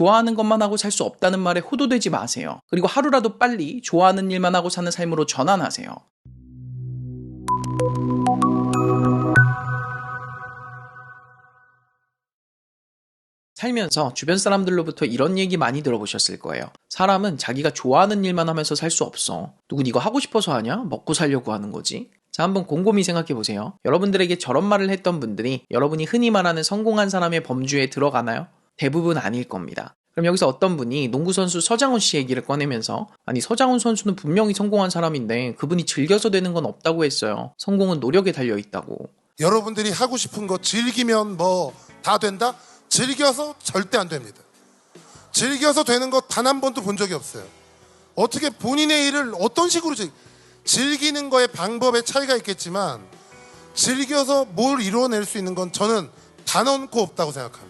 좋아하는 것만 하고 살 수 없다는 말에 호도되지 마세요. 그리고 하루라도 빨리 좋아하는 일만 하고 사는 삶으로 전환하세요. 살면서 주변 사람들로부터 이런 얘기 많이 들어보셨을 거예요. 사람은 자기가 좋아하는 일만 하면서 살 수 없어. 누군 이거 하고 싶어서 하냐? 먹고 살려고 하는 거지. 자, 한번 곰곰이 생각해 보세요. 여러분들에게 저런 말을 했던 분들이 여러분이 흔히 말하는 성공한 사람의 범주에 들어가나요? 대부분 아닐 겁니다. 그럼 여기서 어떤 분이 농구 선수 서장훈 씨 얘기를 꺼내면서 아니 서장훈 선수는 분명히 성공한 사람인데 그분이 즐겨서 되는 건 없다고 했어요. 성공은 노력에 달려 있다고. 여러분들이 하고 싶은 거 즐기면 뭐 다 된다? 즐겨서 절대 안 됩니다. 즐겨서 되는 것 단 한 번도 본 적이 없어요. 어떻게 본인의 일을 어떤 식으로 즐, 즐기는 거에 방법의 차이가 있겠지만 즐겨서 뭘 이루어낼 수 있는 건 저는 단언코 없다고 생각합니다.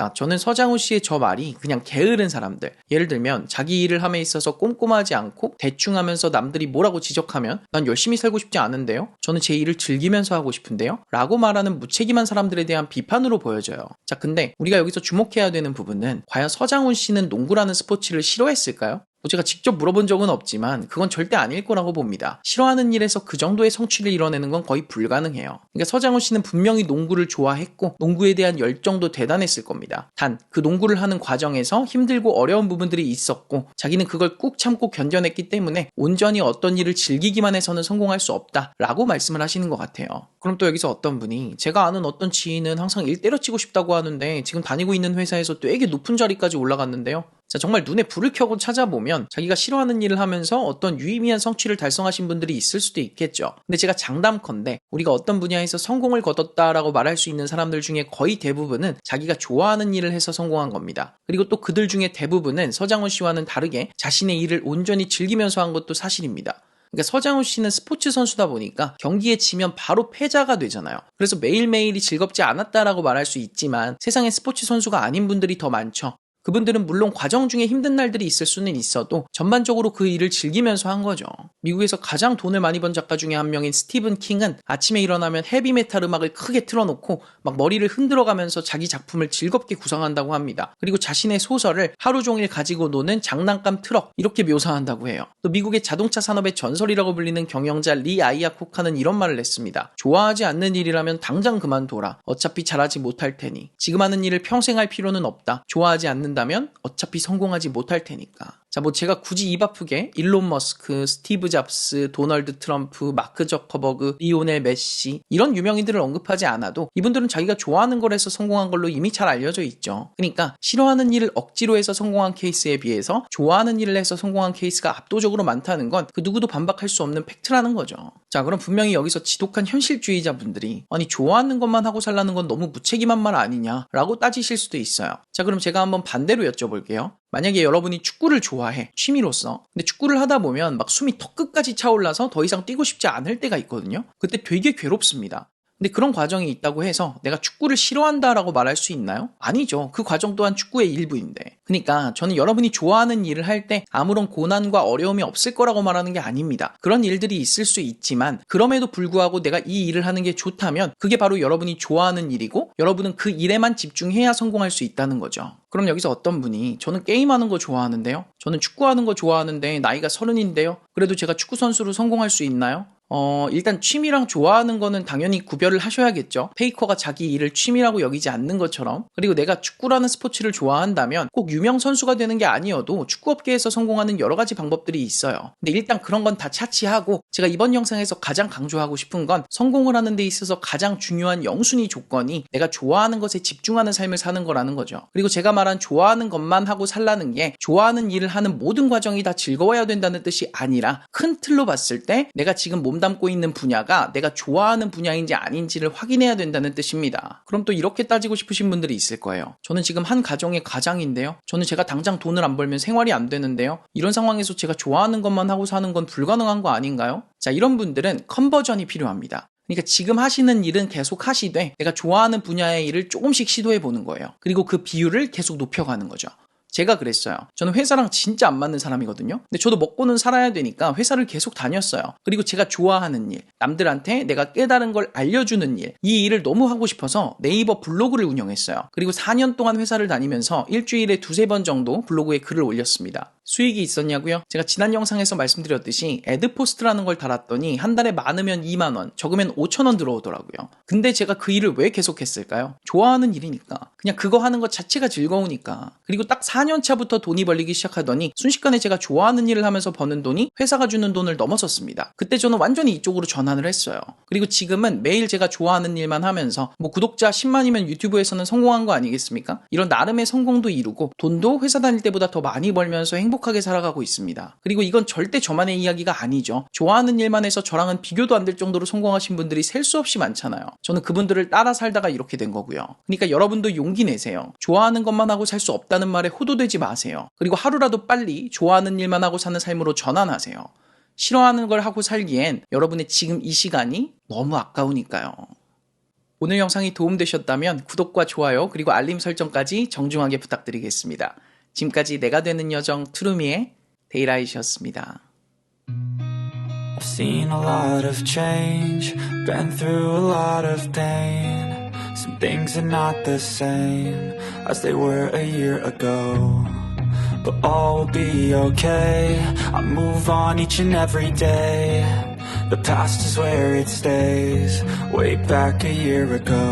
자, 저는 서장훈 씨의 저 말이 그냥 게으른 사람들. 예를 들면 자기 일을 함에 있어서 꼼꼼하지 않고 대충 하면서 남들이 뭐라고 지적하면 난 열심히 살고 싶지 않은데요. 저는 제 일을 즐기면서 하고 싶은데요. 라고 말하는 무책임한 사람들에 대한 비판으로 보여져요. 자, 근데 우리가 여기서 주목해야 되는 부분은 과연 서장훈 씨는 농구라는 스포츠를 싫어했을까요? 뭐 제가 직접 물어본 적은 없지만 그건 절대 아닐 거라고 봅니다. 싫어하는 일에서 그 정도의 성취를 이뤄내는 건 거의 불가능해요. 그러니까 서장훈 씨는 분명히 농구를 좋아했고 농구에 대한 열정도 대단했을 겁니다. 단 그 농구를 하는 과정에서 힘들고 어려운 부분들이 있었고 자기는 그걸 꾹 참고 견뎌냈기 때문에 온전히 어떤 일을 즐기기만 해서는 성공할 수 없다라고 말씀을 하시는 것 같아요. 그럼 또 여기서 어떤 분이 제가 아는 어떤 지인은 항상 일 때려치고 싶다고 하는데 지금 다니고 있는 회사에서 되게 높은 자리까지 올라갔는데요. 자, 정말 눈에 불을 켜고 찾아보면 자기가 싫어하는 일을 하면서 어떤 유의미한 성취를 달성하신 분들이 있을 수도 있겠죠. 근데 제가 장담컨대 우리가 어떤 분야에서 성공을 거뒀다라고 말할 수 있는 사람들 중에 거의 대부분은 자기가 좋아하는 일을 해서 성공한 겁니다. 그리고 또 그들 중에 대부분은 서장훈 씨와는 다르게 자신의 일을 온전히 즐기면서 한 것도 사실입니다. 그러니까 서장훈 씨는 스포츠 선수다 보니까 경기에 지면 바로 패자가 되잖아요. 그래서 매일매일이 즐겁지 않았다라고 말할 수 있지만 세상에 스포츠 선수가 아닌 분들이 더 많죠. 그분들은 물론 과정 중에 힘든 날들이 있을 수는 있어도 전반적으로 그 일을 즐기면서 한 거죠. 미국에서 가장 돈을 많이 번 작가 중에 한 명인 스티븐 킹은 아침에 일어나면 헤비메탈 음악을 크게 틀어놓고 막 머리를 흔들어가면서 자기 작품을 즐겁게 구상한다고 합니다. 그리고 자신의 소설을 하루 종일 가지고 노는 장난감 트럭 이렇게 묘사한다고 해요. 또 미국의 자동차 산업의 전설이라고 불리는 경영자 리 아이아 코카는 이런 말을 했습니다. 좋아하지 않는 일이라면 당장 그만둬라. 어차피 잘하지 못할 테니. 지금 하는 일을 평생 할 필요는 없다. 좋아하지 않는 않는다면 어차피 성공하지 못할 테니까. 자, 뭐 제가 굳이 입 아프게 일론 머스크, 스티브 잡스, 도널드 트럼프, 마크 저커버그, 리오넬 메시 이런 유명인들을 언급하지 않아도 이분들은 자기가 좋아하는 걸 해서 성공한 걸로 이미 잘 알려져 있죠. 그러니까 싫어하는 일을 억지로 해서 성공한 케이스에 비해서 좋아하는 일을 해서 성공한 케이스가 압도적으로 많다는 건 그 누구도 반박할 수 없는 팩트라는 거죠. 자, 그럼 분명히 여기서 지독한 현실주의자 분들이 아니 좋아하는 것만 하고 살라는 건 너무 무책임한 말 아니냐라고 따지실 수도 있어요. 자, 그럼 제가 한번 반대로 여쭤볼게요. 만약에 여러분이 축구를 좋아해 취미로서 근데 축구를 하다 보면 막 숨이 턱 끝까지 차올라서 더 이상 뛰고 싶지 않을 때가 있거든요. 그때 되게 괴롭습니다 근데 그런 과정이 있다고 해서 내가 축구를 싫어한다라고 말할 수 있나요? 아니죠. 그 과정 또한 축구의 일부인데. 그러니까 저는 여러분이 좋아하는 일을 할 때 아무런 고난과 어려움이 없을 거라고 말하는 게 아닙니다. 그런 일들이 있을 수 있지만 그럼에도 불구하고 내가 이 일을 하는 게 좋다면 그게 바로 여러분이 좋아하는 일이고 여러분은 그 일에만 집중해야 성공할 수 있다는 거죠. 그럼 여기서 어떤 분이 저는 게임하는 거 좋아하는데요. 저는 축구하는 거 좋아하는데 나이가 서른인데요. 그래도 제가 축구 선수로 성공할 수 있나요? 어, 일단 취미랑 좋아하는 거는 당연히 구별을 하셔야겠죠. 페이커가 자기 일을 취미라고 여기지 않는 것처럼. 그리고 내가 축구라는 스포츠를 좋아한다면 꼭 유명 선수가 되는 게 아니어도 축구업계에서 성공하는 여러 가지 방법들이 있어요. 근데 일단 그런 건 다 차치하고 제가 이번 영상에서 가장 강조하고 싶은 건 성공을 하는 데 있어서 가장 중요한 영순위 조건이 내가 좋아하는 것에 집중하는 삶을 사는 거라는 거죠. 그리고 제가 말한 좋아하는 것만 하고 살라는 게 좋아하는 일을 하는 모든 과정이 다 즐거워야 된다는 뜻이 아니라 큰 틀로 봤을 때 내가 지금 몸 담고 있는 분야가 내가 좋아하는 분야인지 아닌지를 확인해야 된다는 뜻입니다. 그럼 또 이렇게 따지고 싶으신 분들이 있을 거예요. 저는 지금 한 가정의 가장인데요. 저는 제가 당장 돈을 안 벌면 생활이 안 되는데요. 이런 상황에서 제가 좋아하는 것만 하고 사는 건 불가능한 거 아닌가요? 자, 이런 분들은 컨버전이 필요합니다. 그러니까 지금 하시는 일은 계속 하시되 내가 좋아하는 분야의 일을 조금씩 시도해 보는 거예요. 그리고 그 비율을 계속 높여가는 거죠. 제가 그랬어요. 저는 회사랑 진짜 안 맞는 사람이거든요. 근데 저도 먹고는 살아야 되니까 회사를 계속 다녔어요. 그리고 제가 좋아하는 일, 남들한테 내가 깨달은 걸 알려주는 일, 이 일을 너무 하고 싶어서 네이버 블로그를 운영했어요. 그리고 4년 동안 회사를 다니면서 일주일에 두세 번 정도 블로그에 글을 올렸습니다. 수익이 있었냐고요? 제가 지난 영상에서 말씀드렸듯이 애드포스트라는 걸 달았더니 한 달에 많으면 2만 원, 적으면 5천 원 들어오더라고요. 근데 제가 그 일을 왜 계속했을까요? 좋아하는 일이니까. 그냥 그거 하는 것 자체가 즐거우니까. 그리고 딱 4년 차부터 돈이 벌리기 시작하더니 순식간에 제가 좋아하는 일을 하면서 버는 돈이 회사가 주는 돈을 넘어섰습니다. 그때 저는 완전히 이쪽으로 전환을 했어요. 그리고 지금은 매일 제가 좋아하는 일만 하면서 뭐 구독자 10만이면 유튜브에서는 성공한 거 아니겠습니까? 이런 나름의 성공도 이루고 돈도 회사 다닐 때보다 더 많이 벌면서 행복 하게 살아가고 있습니다. 그리고 이건 절대 저만의 이야기가 아니죠. 좋아하는 일만 해서 저랑은 비교도 안 될 정도로 성공하신 분들이 셀 수 없이 많잖아요. 저는 그분들을 따라 살다가 이렇게 된 거고요. 그러니까 여러분도 용기 내세요. 좋아하는 것만 하고 살 수 없다는 말에 호도되지 마세요. 그리고 하루라도 빨리 좋아하는 일만 하고 사는 삶으로 전환하세요. 싫어하는 걸 하고 살기엔 여러분의 지금 이 시간이 너무 아까우니까요. 오늘 영상이 도움되셨다면 구독과 좋아요 그리고 알림 설정까지 정중하게 부탁드리겠습니다. 지금까지 내가 되는 여정 투루미의 데이라이시였습니다. I've seen a lot of change, been through a lot of pain. Some things are not the same as they were a year ago. But all will be okay. I move on each and every day. The past is where it stays, way back a year ago.